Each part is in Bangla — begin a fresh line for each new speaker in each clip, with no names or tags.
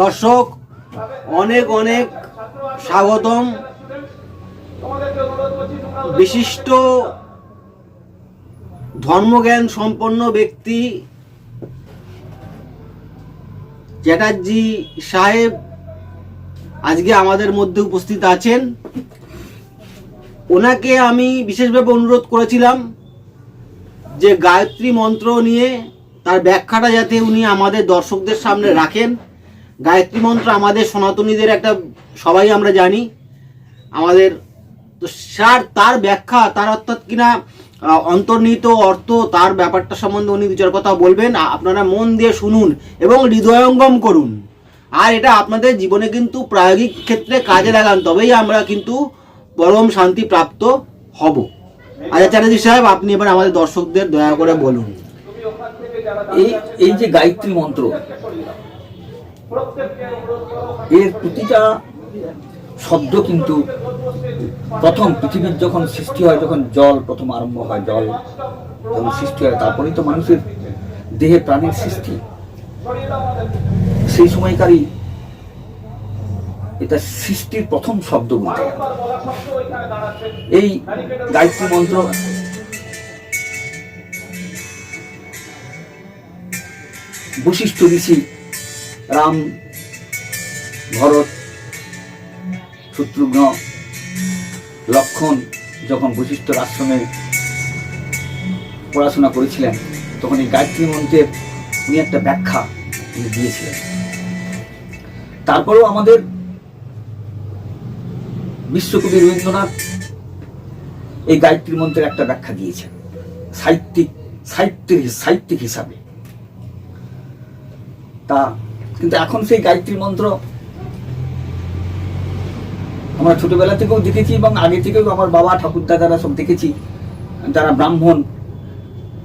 দর্শক, অনেক অনেক স্বাগতম। বিশিষ্ট ধর্মজ্ঞান সম্পন্ন ব্যক্তি চ্যাটার্জি সাহেব আজকে আমাদের মধ্যে উপস্থিত আছেন। ওনাকে আমি বিশেষভাবে অনুরোধ করেছিলাম যে গায়ত্রী মন্ত্র নিয়ে তার ব্যাখ্যাটা যাতে উনি আমাদের দর্শকদের সামনে রাখেন। গায়ত্রী মন্ত্র আমাদের সনাতনীদের একটা, সবাই আমরা জানি। আমাদের তো স্যার, তার ব্যাখ্যা, তার অর্থাৎ কিনা অন্তর্নিহিত অর্থ, তার ব্যাপারটা সম্বন্ধে উনি দু কথা বলবেন। আপনারা মন দিয়ে শুনুন এবং হৃদয়ঙ্গম করুন। আর এটা আপনাদের জীবনে কিন্তু প্রায়োগিক ক্ষেত্রে কাজে লাগান, তবেই আমরা কিন্তু পরম শান্তি প্রাপ্ত হব। আচ্ছা চ্যাটার্জি সাহেব, আপনি এবার আমাদের দর্শকদের দয়া করে বলুন।
এই এই যে গায়ত্রী মন্ত্র এর প্রতিটা শব্দ কিন্তু প্রথম পৃথিবীর যখন সৃষ্টি হয়, যখন জল প্রথম আরম্ভ হয়, জল যখন সৃষ্টি হয়, তারপরেই তো মানুষের দেহে প্রাণের সৃষ্টি। সেই সময়কারই এটা সৃষ্টির প্রথম শব্দ বলতে এই গায়ত্রী মন্ত্র বশিষ্ঠ ঋষি রাম, ভরত, শত্রুঘ্ন, লক্ষণ যখন বশিষ্ঠর আশ্রমে পড়াশোনা করেছিলেন, তখন এই গায়ত্রী মন্ত্রের উনি একটা ব্যাখ্যা উনি দিয়েছিলেন। তারপরেও আমাদের বিশ্বকবি রবীন্দ্রনাথ এই গায়ত্রী মন্ত্রের একটা ব্যাখ্যা দিয়েছেন, সাহিত্যিক, সাহিত্যের, সাহিত্যিক হিসাবে। তা কিন্তু এখন সেই গায়ত্রী মন্ত্র আমরা ছোটবেলা থেকেও দেখেছি এবং আগে থেকেও আমার বাবা, ঠাকুর দাদারা সব দেখেছি। যারা ব্রাহ্মণ,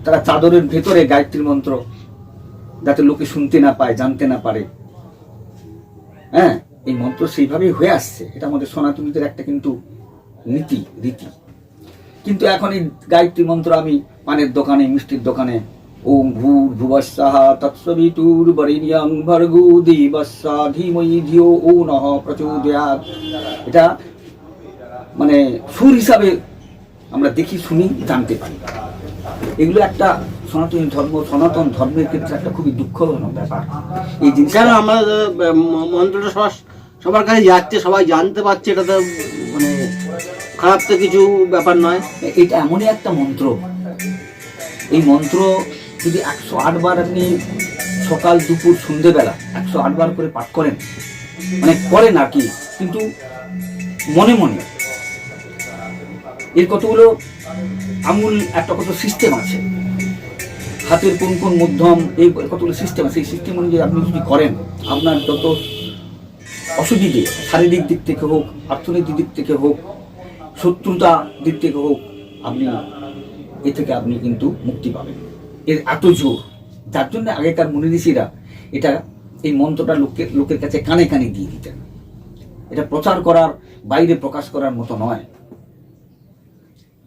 তারা চাদরের ভেতরে গায়ত্রী মন্ত্র যাতে লোকে শুনতে না পায়, জানতে না পারে। হ্যাঁ এই মন্ত্র সেইভাবেই হয়ে আসছে। এটা আমাদের সনাতনীদের একটা কিন্তু নীতি, রীতি। কিন্তু এখন এই গায়ত্রী মন্ত্র আমি পানের দোকানে, মিষ্টির দোকানে ওম ভূর ভুবস্সাহ তৎসবিতুর বরেণ্যং ভর্গো দেবস্সা ধীমহি ধিও ও নহ প্রচোদয়াৎ এটা মানে সুর হিসাবে আমরা দেখি শুনি জানতে পারি। এগুলো একটা সনাতন ধর্ম সনাতন ধর্মের ক্ষেত্রে একটা খুবই দুঃখজনক ব্যাপার। এই জিনিস
কেন আমরা মন্ত্রটা সবার সবার কাছে যাচ্ছে সবাই জানতে পারছে এটা তো মানে খারাপ তো কিছু ব্যাপার নয়।
এটা এমনই একটা মন্ত্র। এই মন্ত্র যদি একশো বার আপনি সকাল, দুপুর, সন্ধেবেলা একশো বার করে পাঠ করেন মানে করেন আর কি, কিন্তু মনে মনে এর কতগুলো আমূল একটা কত সিস্টেম আছে? হাতের কোন কোন মধ্যম, এই কতগুলো সিস্টেম আছে? সেই সিস্টেম অনুযায়ী আপনি যদি করেন, আপনার যত অসুবিধে, শারীরিক দিক থেকে হোক, অর্থনৈতিক দিক থেকে হোক, শত্রুতা দিক থেকে হোক, আপনি এ থেকে আপনি কিন্তু মুক্তি পাবেন। এর এত জোর। যার জন্য আগেকার মুনি ঋষিরা এটা, এই মন্ত্রটা লোকের লোকের কাছে কানে কানে দিয়ে দিতেন। এটা প্রচার করার, বাইরে প্রকাশ করার মতো নয়।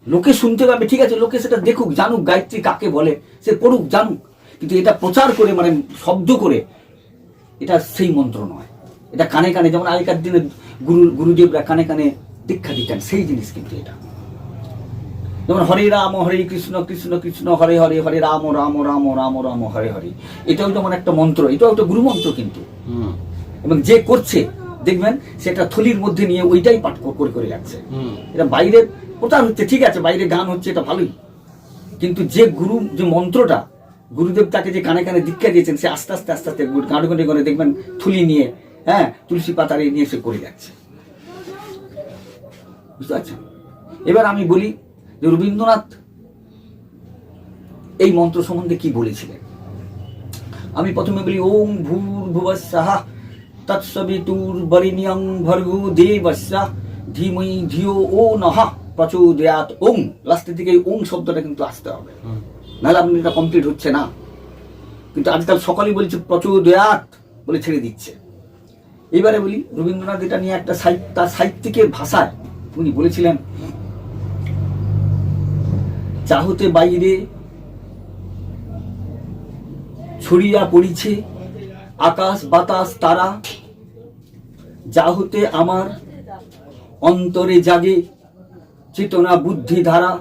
লোকে শুনতে পাবে, ঠিক আছে, লোকে সেটা দেখুক, জানুক, গায়ত্রী কাকে বলে, সে পড়ুক, জানুক। কিন্তু এটা প্রচার করে মানে শব্দ করে, এটা সেই মন্ত্র নয়। এটা কানে কানে, যেমন আগেকার দিনে গুরু, গুরুদেবরা কানে কানে দীক্ষা দিতেন, সেই জিনিস কিন্তু এটা। যেমন হরে রাম হরে কৃষ্ণ কৃষ্ণ কৃষ্ণ হরে হরে হরে রাম রাম রাম রাম রাম হরে হরে। এটাও যেমন একটা মন্ত্র এটাও একটা গুরু মন্ত্র কিন্তু এবং যে করছে দেখবেন সেটা থলির মধ্যে নিয়ে ওইটাই পাঠ করে করে যাচ্ছে। এটা বাইরে প্রচার হচ্ছে ঠিক আছে বাইরে গান হচ্ছে এটা ভালোই। কিন্তু যে গুরু যে মন্ত্রটা গুরুদেব তাকে যে কানে কানে দীক্ষা দিয়েছেন সে আস্তে আস্তে আস্তে আস্তে গাঁড়ে গাঁড়ে করে দেখবেন থুলি নিয়ে হ্যাঁ তুলসী পাতারে নিয়ে সে করে যাচ্ছে। বুঝতে পারছেন? এবার আমি বলি যে রবীন্দ্রনাথ এই মন্ত্র সম্বন্ধে কি বলেছিলেন? আমি প্রথমে বলি ওম ভূর ভুবস্যাহ তৎসবিতুর বরিণ্যং ভর্গো দেবস্যা ধীমহি ধিও ও নহ প্রচোদয়াত। ওম লাস্টের দিকে ওম শব্দটা কিন্তু আসতে হবে। নাহলে আপনি এটা কমপ্লিট হচ্ছে না। কিন্তু আজকাল সকালেই বলছে প্রচোদয়াত বলে ছেড়ে দিচ্ছে। এবারে বলি রবীন্দ্রনাথ এটা নিয়ে একটা সাহিত্য সাহিত্যিকের ভাষায় উনি বলেছিলেন চাহতে বাইরে ছড়িয়া পড়িছে আকাশ বাতাস তারা। যা হতে আমার অন্তরে জাগে চেতনা বুদ্ধি ধারা।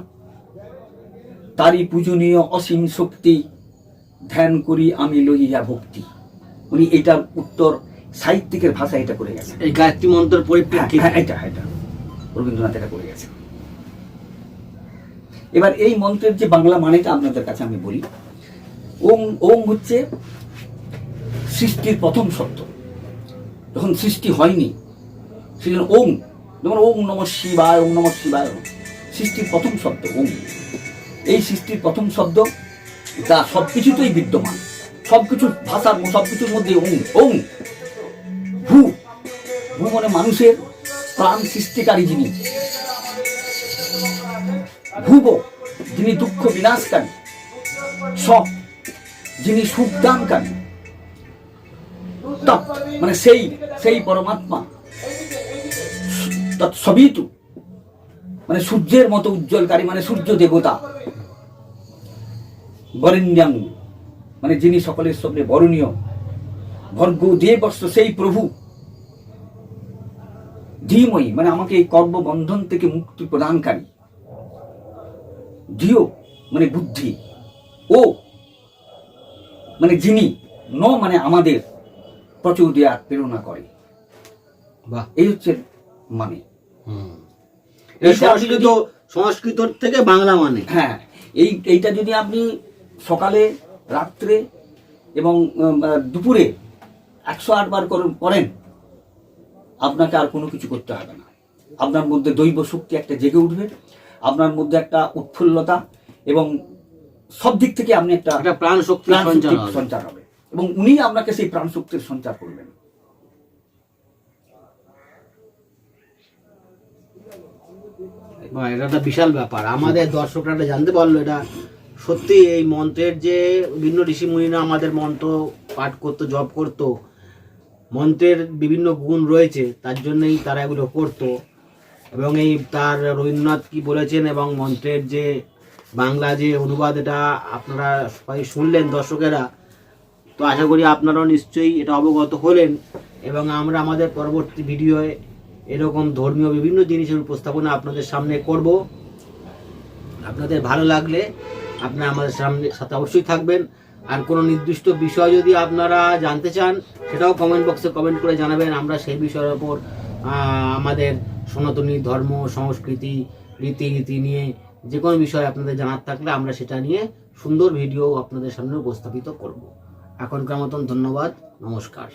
তারই পূজনীয় অসীম শক্তি ধ্যান করি আমি লইয়া ভক্তি। উনি এটার উত্তর সাহিত্যিকের ভাষা এটা করে গেছেন।
এই গায়ত্রী মন্ত্রের
হ্যাঁ,
পরিপ্রেক্ষিতে
হ্যাঁ, এটা এটা। রবীন্দ্রনাথ এটা করে গেছেন। এবার এই মন্ত্রের যে বাংলা মানেটা আপনাদের কাছে আমি বলি, ওং ওং হচ্ছে সৃষ্টির প্রথম শব্দ। যখন সৃষ্টি হয়নি, সেজন্য ওং, যেমন ওং নম শিবায়, ওং নম শিবায়, সৃষ্টির প্রথম শব্দ ওং। এই সৃষ্টির প্রথম শব্দ, যা সব কিছুতেই বিদ্যমান সব কিছুর ভাষার সব কিছুর মধ্যে ওং ওং। ভূ ভূ মানে মানুষের প্রাণ সৃষ্টিকারী যিনি যিনি দুঃখ বিনাশকারী সব যিনি সুখ দানকারী তৎ মানে সেই সেই পরমাত্মা। তৎ সবিতু। মানে সূর্যের মতো উজ্জ্বলকারী মানে সূর্য দেবতা। বরেণ্যাং মানে যিনি সকলের সামনে বরণীয়। ভর্গ দেবস্ব সেই প্রভু। ধীময়ী মানে আমাকে এই কর্মবন্ধন থেকে মুক্তি প্রদানকারী। ধিও মানে বুদ্ধি। ও মানে যিনি ন মানে আমাদের প্রচুর প্রেরণা করে।
বা
এই হচ্ছে মানে।
সংস্কৃত সংস্কৃত থেকে বাংলা মানে।
হ্যাঁ এই এইটা যদি আপনি সকালে রাত্রে এবং দুপুরে একশো আটবার করে- করেন আপনাকে আর কোনো কিছু করতে হবে না। আপনার মধ্যে দৈব শক্তি একটা জেগে উঠবে। আপনার মধ্যে একটা উৎফুল্লতা এবং সব দিক থেকে আপনি একটা
প্রাণ শক্তি সঞ্চার হবে।
এবং উনি আপনাকে সেই প্রাণ শক্তির সঞ্চার করবেন।
এটা একটা বিশাল ব্যাপার। আমাদের দর্শকরা এটা জানতে পারল এটা। সত্যি এই মন্ত্রের যে বিভিন্ন ঋষি মুনিরা আমাদের মন্ত্র পাঠ করতো জপ করতো মন্ত্রের বিভিন্ন গুণ রয়েছে তার জন্যই তারা এগুলো করতো। এবং এই তার রবীন্দ্রনাথ কি বলেছেন এবং মন্ত্রের যে বাংলা যে অনুবাদ, এটা আপনারা সবাই শুনলেন দর্শকেরা। তো আশা করি আপনারাও নিশ্চয়ই এটা অবগত হলেন এবং আমরা আমাদের পরবর্তী ভিডিওয়ে এরকম ধর্মীয় বিভিন্ন জিনিসের উপস্থাপনা আপনাদের সামনে করব। আপনাদের ভালো লাগলে আপনারা আমাদের সামনে সাথে অবশ্যই থাকবেন। আর কোনো নির্দিষ্ট বিষয় যদি আপনারা জানতে চান, সেটাও কমেন্ট বক্সে কমেন্ট করে জানাবেন। আমরা সেই বিষয়ের ওপর আমাদের সনাতনী ধর্ম, সংস্কৃতি, রীতিনীতি নিয়ে যে কোনো বিষয় আপনাদের জানার থাকলে আমরা সেটা নিয়ে সুন্দর ভিডিও আপনাদের সামনে উপস্থাপিত করব। এখনকার মতন ধন্যবাদ, নমস্কার।